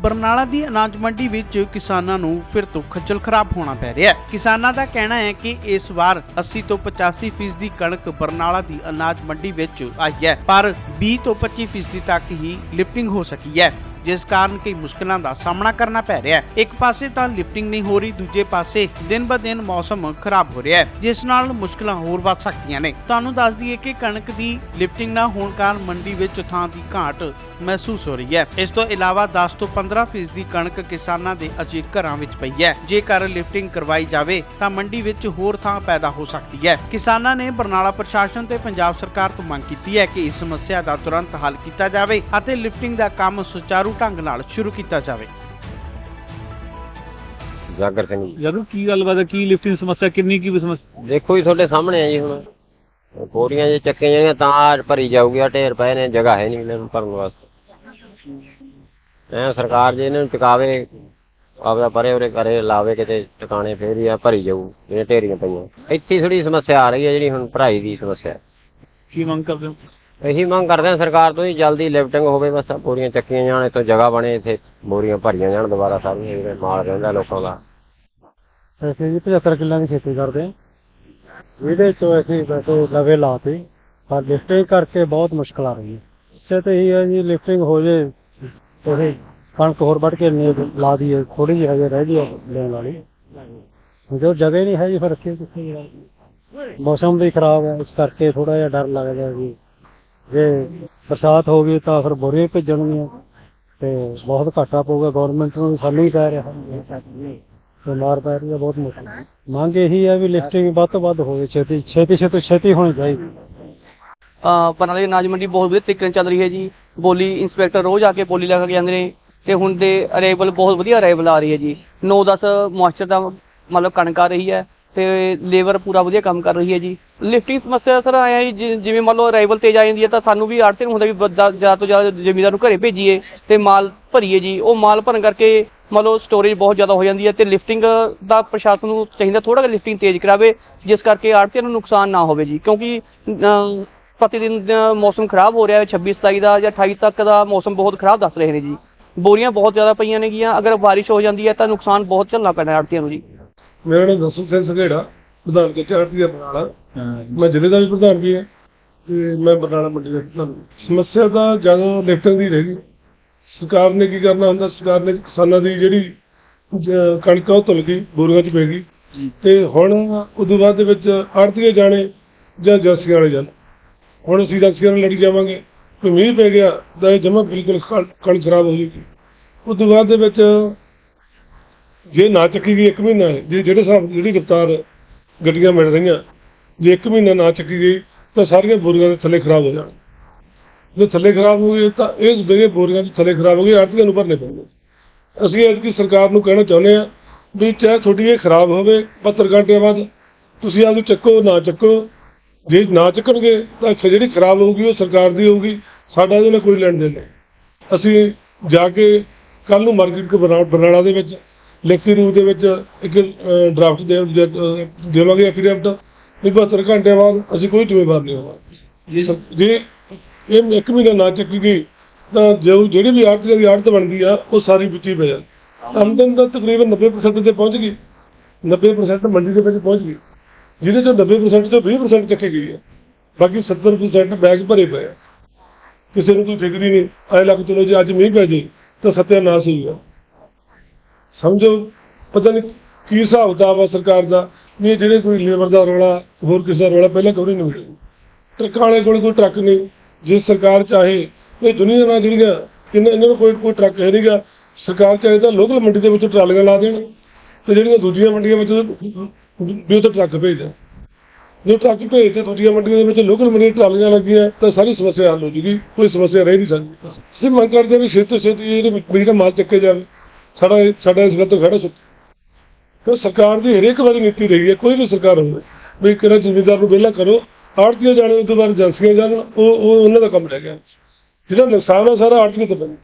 ਬਰਨਾਲਾ ਦੀ ਅਨਾਜ ਮੰਡੀ ਵਿੱਚ ਕਿਸਾਨਾਂ ਨੂੰ ਫਿਰ ਤੋਂ ਖੱਜਲ ਖਰਾਬ ਹੋਣਾ ਪੈ ਰਿਹਾ ਹੈ। ਕਿਸਾਨਾਂ ਦਾ ਕਹਿਣਾ ਹੈ ਕਿ ਇਸ ਵਾਰ 80 ਤੋਂ 85% ਫੀਸਦੀ ਕਣਕ ਬਰਨਾਲਾ ਦੀ ਅਨਾਜ ਮੰਡੀ ਵਿੱਚ ਆਈ ਹੈ, ਪਰ 20 ਤੋਂ 25% ਫੀਸਦੀ ਤੱਕ ਹੀ ਲਿਫਟਿੰਗ ਹੋ ਸਕੀ ਹੈ। ਜਿਸ ਕਾਰਨ ਕਈ ਮੁਸ਼ਕਲਾਂ ਦਾ ਸਾਹਮਣਾ ਕਰਨਾ ਪੈ ਰਿਹਾ ਹੈ। ਇੱਕ ਪਾਸੇ ਤਾਂ ਲਿਫਟਿੰਗ ਨਹੀਂ ਹੋ ਰਹੀ, ਦੂਜੇ ਪਾਸੇ ਦਿਨ ਬ ਦਿਨ ਮੌਸਮ ਖਰਾਬ ਹੋ ਰਿਹਾ ਹੈ, ਜਿਸ ਨਾਲ ਮੁਸ਼ਕਲਾਂ ਹੋਰ ਵੱਧ ਸਕਦੀਆਂ ਨੇ। ਤੁਹਾਨੂੰ ਦੱਸ ਦਈਏ ਕਿ ਕਣਕ ਦੀ ਲਿਫਟਿੰਗ ਨਾ ਹੋਣ ਕਾਰਨ ਮੰਡੀ ਵਿੱਚ ਥਾਂ ਦੀ ਘਾਟ ਮਹਿਸੂਸ ਹੋ ਰਹੀ ਹੈ। ਇਸ ਤੋਂ ਇਲਾਵਾ 10 ਤੋਂ 15% ਫੀਸਦੀ ਕਣਕ ਕਿਸਾਨਾਂ ਦੇ ਅਜੇ ਘਰਾਂ ਵਿੱਚ ਪਈ ਹੈ। ਜੇਕਰ ਲਿਫਟਿੰਗ ਕਰਵਾਈ ਜਾਵੇ, ਤਾਂ ਮੰਡੀ ਵਿੱਚ ਹੋਰ ਥਾਂ ਪੈਦਾ ਹੋ ਸਕਦੀ ਹੈ। ਕਿਸਾਨਾਂ ਨੇ ਬਰਨਾਲਾ ਪ੍ਰਸ਼ਾਸਨ ਤੇ ਪੰਜਾਬ ਸਰਕਾਰ ਤੋਂ ਮੰਗ ਕੀਤੀ ਹੈ ਕਿ ਇਸ ਸਮੱਸਿਆ ਦਾ ਤੁਰੰਤ ਹੱਲ ਕੀਤਾ ਜਾਵੇ ਅਤੇ ਲਿਫਟਿੰਗ ਦਾ ਕੰਮ ਸੁਚਾਰੂ ਢੰਗ ਨਾਲ ਸ਼ੁਰੂ ਕੀਤਾ ਜਾਵੇ। ਜਾਗਰ ਸਿੰਘ ਜੀ। ਜਦੋਂ ਕੀ ਗੱਲਬਾਤ ਹੈ? ਕੀ ਲਿਫਟਿੰਗ ਸਮੱਸਿਆ? ਕਿੰਨੀ ਕੀ ਸਮੱਸਿਆ? ਦੇਖੋ ਜੀ ਤੁਹਾਡੇ ਸਾਹਮਣੇ ਆ ਜੀ ਹੁਣ। ਬੋਰੀਆਂ ਜੇ ਚੱਕੀਆਂ ਜਿਹੜੀਆਂ ਤਾਂ ਆਹ ਭਰੀ ਜਾਊਗੀ ਆ ਢੇਰ ਪਏ ਨੇ ਜਗ੍ਹਾ ਹੈ ਨਹੀਂ ਇਹਨਾਂ ਨੂੰ ਭਰਨ ਵਾਸਤੇ। ਐ ਸਰਕਾਰ ਜੇ ਇਹਨਾਂ ਨੂੰ ਟਿਕਾਵੇ ਆਪਦਾ ਪਰੇ ਉਰੇ ਕਰੇ ਲਾਵੇ ਕਿਤੇ ਟਿਕਾਣੇ ਫੇਰ ਹੀ ਆ ਭਰੀ ਜਾਊ ਇਹ ਢੇਰੀਆਂ ਪਈਆਂ। ਇੱਥੇ ਥੋੜੀ ਸਮੱਸਿਆ ਆ ਰਹੀ ਹੈ ਜਿਹੜੀ ਹੁਣ ਭਰਾਈ ਦੀ ਸਮੱਸਿਆ ਕੀ ਮੰਗ ਕਰਦੇ ਹੋ? ਇਹੀ ਮੰਗ ਕਰਦੇ ਹਾਂ ਸਰਕਾਰ ਤੋਂ ਹੀ ਜਲਦੀ ਲਿਫਟਿੰਗ ਹੋਵੇ, ਬਸ ਆਹ ਚੱਕੀਆਂ ਜਾਣ, ਇੱਥੋਂ ਜਗ੍ਹਾ ਬਣੇ, ਇੱਥੇ ਬੋਰੀਆਂ ਭਰੀਆਂ ਜਾਣ, ਦੁਬਾਰਾ ਸਾਰੀਆਂ ਜਿਹੜੇ ਮਾਲ ਰਹਿੰਦਾ ਲੋਕਾਂ ਦਾ। ਅਸੀਂ ਜੀ 75 ਕਿੱਲਿਆਂ ਦੀ ਖੇਤੀ ਕਰਦੇ ਹਾਂ। ਇਹਦੇ ਚੋਂ ਅਸੀਂ ਵੈਸੇ ਲਵੇ ਲਾਤੇ। ਪਰ ਲਿਫਟਿੰਗ ਕਰਕੇ ਬਹੁਤ ਮੁਸ਼ਕਲ ਆ ਰਹੀ ਹੈ। ਇੱਥੇ ਤੇ ਇਹ ਹੈ ਜੀ, ਲਿਫਟਿੰਗ ਹੋ ਜੇ ਉਹ ਕਣਕ ਹੋਰ ਵੱਢ ਕੇ ਨੇ ਲਾ ਦਈਏ ਥੋੜੀ ਜਿਹੀ ਹਜੇ ਰਹਿ ਗਈ ਲੈਣ ਵਾਲੀ। ਜੋ ਜਗ੍ਹਾ ਨਹੀਂ ਹੈ ਜੀ ਫਿਰ ਰੱਖੇ ਕਿੱਥੇ ਮੌਸਮ ਵੀ ਖਰਾਬ ਹੈ, ਇਸ ਕਰਕੇ ਥੋੜਾ ਜਿਹਾ ਡਰ ਲੱਗਦਾ ਜੀ। ਜੇ ਬਰਸਾਤ ਹੋ ਗਈ ਤਾਂ ਫਿਰ ਬੋਰੀਆਂ ਭੇਜਣਗੀਆਂ ਤੇ ਬਹੁਤ ਘਾਟਾ ਪਊਗਾ ਗਵਰਨਮੈਂਟ ਨੂੰ ਸਾਨੂੰ ਹੀ ਪੈ ਰਿਹਾ। ਤੇ ਪੈ ਰਹੀ ਹੈ ਬਹੁਤ ਮੁਸ਼ਕਲ। ਮੰਗ ਇਹੀ ਹੈ ਵੀ ਲਿਫਟਿੰਗ ਵੱਧ ਤੋਂ ਵੱਧ ਹੋਵੇ, ਛੇਤੀ ਛੇਤੀ ਛੇਤੀ ਛੇਤੀ ਹੋਣੀ ਚਾਹੀਦੀ। ਅ ਅਨਾਜ ਮੰਡੀ ਬਹੁਤ ਵਧੀਆ ਤਰੀਕੇ ਨਾਲ ਚੱਲ ਰਹੀ ਹੈ ਜੀ। ਬੋਲੀ ਇੰਸਪੈਕਟਰ ਰੋਜ਼ ਆ ਕੇ ਬੋਲੀ ਲੈ ਕੇ ਜਾਂਦੇ ਨੇ ਤੇ ਹੁਣ ਦੇ ਅਰੇਵਲ ਬਹੁਤ ਵਧੀਆ ਅਰੇਵਲ ਆ ਰਹੀ ਹੈ ਜੀ। 9-10 ਮੋਇਸਚਰ ਦਾ ਮਤਲਬ ਕਣਕ ਆ ਰਹੀ ਹੈ। ਤੇ ਲੇਬਰ ਪੂਰਾ ਵਧੀਆ ਕੰਮ ਕਰ ਰਹੀ ਹੈ ਜੀ। ਲਿਫਟਿੰਗ ਸਮੱਸਿਆ ਸਰ ਆਇਆ ਜੀ, ਜਿ- ਜਿਵੇਂ ਮੰਨ ਲਓ ਅਰਾਈਵਲ ਤੇਜ਼ ਆ ਜਾਂਦੀ ਹੈ ਤਾਂ ਸਾਨੂੰ ਵੀ ਆੜਤੇ ਨੂੰ ਹੁੰਦਾ ਵੀ ਬੰਦਾ ਜ਼ਿਆਦਾ ਤੋਂ ਜ਼ਿਆਦਾ ਜ਼ਿਮੀਦਾਰ ਨੂੰ ਘਰੇ ਭੇਜੀਏ ਤੇ ਮਾਲ ਭਰੀਏ ਜੀ। ਉਹ ਮਾਲ ਭਰਨ ਕਰਕੇ ਮੰਨ ਲਓ ਸਟੋਰੇਜ ਬਹੁਤ ਜ਼ਿਆਦਾ ਹੋ ਜਾਂਦੀ ਹੈ ਤੇ ਲਿਫਟਿੰਗ ਦਾ ਪ੍ਰਸ਼ਾਸਨ ਨੂੰ ਚਾਹੀਦਾ ਥੋੜਾ ਜਿਹਾ ਲਿਫਟਿੰਗ ਤੇਜ਼ ਕਰਾਵੇ, ਜਿਸ ਕਰਕੇ ਆੜਤੀਆਂ ਨੂੰ ਨੁਕਸਾਨ ਨਾ ਹੋਵੇ ਜੀ। ਕਿਉਂਕਿ ਪ੍ਰਤੀ ਦਿਨ ਮੌਸਮ ਖਰਾਬ ਹੋ ਰਿਹਾ ਹੈ 26 27 ਦਾ ਜਾਂ 28 ਤੱਕ ਦਾ ਮੌਸਮ ਬਹੁਤ ਖਰਾਬ ਦੱਸ ਰਹੇ ਨੇ ਜੀ। ਬੋਰੀਆਂ ਬਹੁਤ ਜ਼ਿਆਦਾ ਪਈਆਂ ਨੇਗੀਆਂ ਅਗਰ ਬਾਰਿਸ਼ ਹੋ ਜਾਂਦੀ ਹੈ ਤਾਂ ਨੁਕਸਾਨ ਬਹੁਤ ਝੱਲਣਾ ਪੈਣਾ ਆੜਤੀਆਂ ਨੂੰ ਜੀ। ਮੇਰਾ ਨਾਮ ਦਸੂ ਸਿੰਘ ਸੰਘੇੜਾ ਪ੍ਰਧਾਨ ਕੇ ਚਾਰਤੀ ਬਰਨਾਲਾ। ਮੈਂ ਜ਼ਿਲ੍ਹੇ ਦਾ ਵੀ ਪ੍ਰਧਾਨ ਵੀ ਹਾਂ ਤੇ ਮੈਂ ਬਰਨਾਲਾ ਮੰਡੀ ਦਾ ਪ੍ਰਧਾਨ। ਸਮੱਸਿਆ ਤਾਂ ਜ਼ਿਆਦਾ ਲਿਫਟਿੰਗ ਦੀ ਰਹਿ ਗਈ। ਸਰਕਾਰ ਨੇ ਕੀ ਕਰਨਾ ਹੁੰਦਾ? ਸਰਕਾਰ ਨੇ ਕਿਸਾਨਾਂ ਦੀ ਜਿਹੜੀ ਕਣਕ ਉਹ ਧੁਲ ਗਈ ਬੋਰੀਆਂ 'ਚ ਪੈ ਗਈ। ਤੇ ਹੁਣ ਉਦੋਂ ਬਾਅਦ ਦੇ ਵਿੱਚ ਆੜਤੀਏ ਜਾਣੇ ਜਾਂ ਜੱਸੀਆਂ ਵਾਲੇ ਜਾਣ। ਹੁਣ ਅਸੀਂ ਜੱਸੀਆਂ ਨਾਲ ਲੜੀ ਜਾਵਾਂਗੇ। ਕੋਈ ਮੀਂਹ ਪੈ ਗਿਆ ਤਾਂ ਇਹ ਜਮਾ ਬਿਲਕੁਲ ਕਣ- ਕਣਕ ਖਰਾਬ ਹੋ ਜਾਏਗੀ। ਉਦੋਂ ਬਾਅਦ ਦੇ ਵਿੱਚ ਜੇ ਨਾ ਚੱਕੀ ਗਈ ਇੱਕ ਮਹੀਨਾ ਹੈ ਜੇ ਜਿਹੜੇ ਹਿਸਾਬ ਜਿਹੜੀ ਰਫਤਾਰ ਗੱਡੀਆਂ ਮਿਲ ਰਹੀਆਂ, ਜੇ ਇੱਕ ਮਹੀਨਾ ਨਾ ਚੱਕੀ ਗਈ, ਤਾਂ ਸਾਰੀਆਂ ਬੋਰੀਆਂ ਦੇ ਥੱਲੇ ਖਰਾਬ ਹੋ ਜਾਣ। ਜੇ ਥੱਲੇ ਖਰਾਬ ਹੋ ਗਏ ਤਾਂ ਇਸ ਵੇਲੇ ਬੋਰੀਆਂ ਦੇ ਥੱਲੇ ਖਰਾਬ ਹੋ ਗਏ ਆੜਤੀਆਂ ਨੂੰ ਭਰਨੇ ਪੈਣਗੇ। ਅਸੀਂ ਐਤਕੀ ਸਰਕਾਰ ਨੂੰ ਕਹਿਣਾ ਚਾਹੁੰਦੇ ਆ ਵੀ ਚਾਹੇ ਤੁਹਾਡੀ ਇਹ ਖਰਾਬ ਹੋਵੇ 72 ਘੰਟਿਆਂ ਬਾਅਦ, ਤੁਸੀਂ ਆਪਨੂੰ ਚੱਕੋ, ਨਾ ਚੱਕੋ। ਜੇ ਨਾ ਚੱਕਣਗੇ, ਤਾਂ ਜਿਹੜੀ ਖਰਾਬ ਹੋਊਗੀ, ਉਹ ਸਰਕਾਰ ਦੀ ਹੋਊਗੀ। ਸਾਡਾ ਇਹਦੇ ਨਾਲ ਕੋਈ ਲੈਣ ਦੇਣ ਨਹੀਂ। ਅਸੀਂ ਜਾ ਕੇ ਕੱਲ ਨੂੰ ਮਾਰਕੀਟ ਕੋ ਬਰਨਾਲਾ ਦੇ ਵਿੱਚ ਲਿਖਤੀ ਰੂਪ ਦੇ ਵਿੱਚ ਇੱਕ ਡਰਾਫਟ ਦੇ ਦੇ- ਦੇਵਾਂਗੇ ਐਫੀਡੈਵਿਟ ਵੀ 72 ਘੰਟਿਆਂ ਬਾਅਦ ਅਸੀਂ ਕੋਈ ਜ਼ਿੰਮੇਵਾਰ ਨਹੀਂ ਹੋਵਾਂਗੇ। ਜੇ। ਇਹ ਇੱਕ ਮਹੀਨਾ ਨਾ ਚੱਕੀ ਗਈ ਤਾਂ ਜੋ ਜਿਹੜੀ ਵੀ ਆੜਤ ਦੀ ਆੜਤ ਬਣਦੀ ਆ ਉਹ ਸਾਰੀ ਵਿੱਚ ਹੀ ਪੈ ਜਾਂਦੀ ਆਮਦਨ ਤਾਂ ਤਕਰੀਬਨ 90% ਤੇ ਪਹੁੰਚ ਗਈ। 90% ਮੰਡੀ ਦੇ ਵਿੱਚ ਪਹੁੰਚ ਗਈ। ਜਿਹਦੇ ਚੋਂ 90% ਚੋਂ 20% ਚੱਕੀ ਗਈ ਹੈ ਬਾਕੀ 70% ਬੈਗ ਭਰੇ ਪਏ ਆ। ਕਿਸੇ ਨੂੰ ਕੋਈ ਫਿਕਰ ਹੀ ਨਹੀਂ। ਐ ਲੱਗ ਚਲੋ ਜੇ ਅੱਜ ਮੀਂਹ ਪੈ ਜੇ ਤਾਂ ਸਤਿਆਨਾਸ਼ ਹੀ ਹੋਊਗਾ ਸਮਝੋ? ਪਤਾ ਨਹੀਂ ਕੀ ਹਿਸਾਬ ਕਿਤਾਬ ਆ ਸਰਕਾਰ ਦਾ। ਵੀ ਜਿਹੜੇ ਕੋਈ ਲੇਬਰ ਦਾ ਰੌਲਾ, ਹੋਰ ਕਿਸੇ ਦਾ ਰੌਲਾ ਪਹਿਲਾਂ ਕਿਉਂ ਨਹੀਂ ਮਿਲਿਆ ਟਰੱਕਾਂ ਵਾਲੇ ਕੋਲ ਕੋਈ ਟਰੱਕ ਨਹੀਂ। ਜੇ ਸਰਕਾਰ ਚਾਹੇ, ਇਹ ਦੁਨੀਆ ਨਾਲ ਜਿਹੜੀਆਂ ਇਹਨਾਂ ਇਹਨਾਂ ਨੂੰ ਕੋਈ ਕੋਈ ਟਰੱਕ ਹੈ ਨਹੀਂਗਾ। ਸਰਕਾਰ ਚਾਹੇ ਤਾਂ ਲੋਕਲ ਮੰਡੀ ਦੇ ਵਿੱਚ ਟਰਾਲੀਆਂ ਲਾ ਦੇਣ ਤੇ ਜਿਹੜੀਆਂ ਦੂਜੀਆਂ ਮੰਡੀਆਂ ਵਿੱਚ ਵੀ ਉੱਥੇ ਟਰੱਕ ਭੇਜ ਦੇਣ ਜੇ ਟਰੱਕ ਭੇਜ ਤੇ ਦੂਜੀਆਂ ਮੰਡੀਆਂ ਦੇ ਵਿੱਚ ਲੋਕਲ ਮੰਡੀ ਟਰਾਲੀਆਂ ਲੱਗੀਆਂ, ਤਾਂ ਸਾਰੀ ਸਮੱਸਿਆ ਹੱਲ ਹੋ ਜੂਗੀ। ਕੋਈ ਸਮੱਸਿਆ ਰਹਿ ਨਹੀਂ ਸਕਦੀ। ਅਸੀਂ ਮੰਗ ਕਰਦੇ ਹਾਂ ਵੀ ਛੇਤੀ ਤੋਂ ਛੇਤੀ ਇਹਦੇ ਵਿੱਚ ਜਿਹੜਾ ਮਾਲ ਚੱਕੇ ਜਾਵੇ। ਸਾਡਾ ਸਾਡਾ ਇਸ ਗੱਲ ਤੋਂ ਖੜਾ ਸੁੱਤ ਕਿਉਂ? ਸਰਕਾਰ ਦੀ ਹਰੇਕ ਵਾਰੀ ਨੀਤੀ ਰਹੀ ਹੈ, ਕੋਈ ਵੀ ਸਰਕਾਰ ਹੋਵੇ, ਵੀ ਕਿਹੜਾ ਜ਼ਿਮੀਂਦਾਰ ਨੂੰ ਵਿਹਲਾ ਕਰੋ, ਆੜਤੀਆਂ ਜਾਣੇ, ਉਸ ਤੋਂ ਬਾਅਦ ਏਜੰਸੀਆਂ ਜਾਣ, ਉਹ ਉਹ ਉਹਨਾਂ ਦਾ ਕੰਮ ਰਹਿ ਗਿਆ। ਜਿਹੜਾ ਨੁਕਸਾਨ ਆ, ਸਾਰਾ ਆੜਤੀਆਂ ਤੋਂ ਪੈਂਦਾ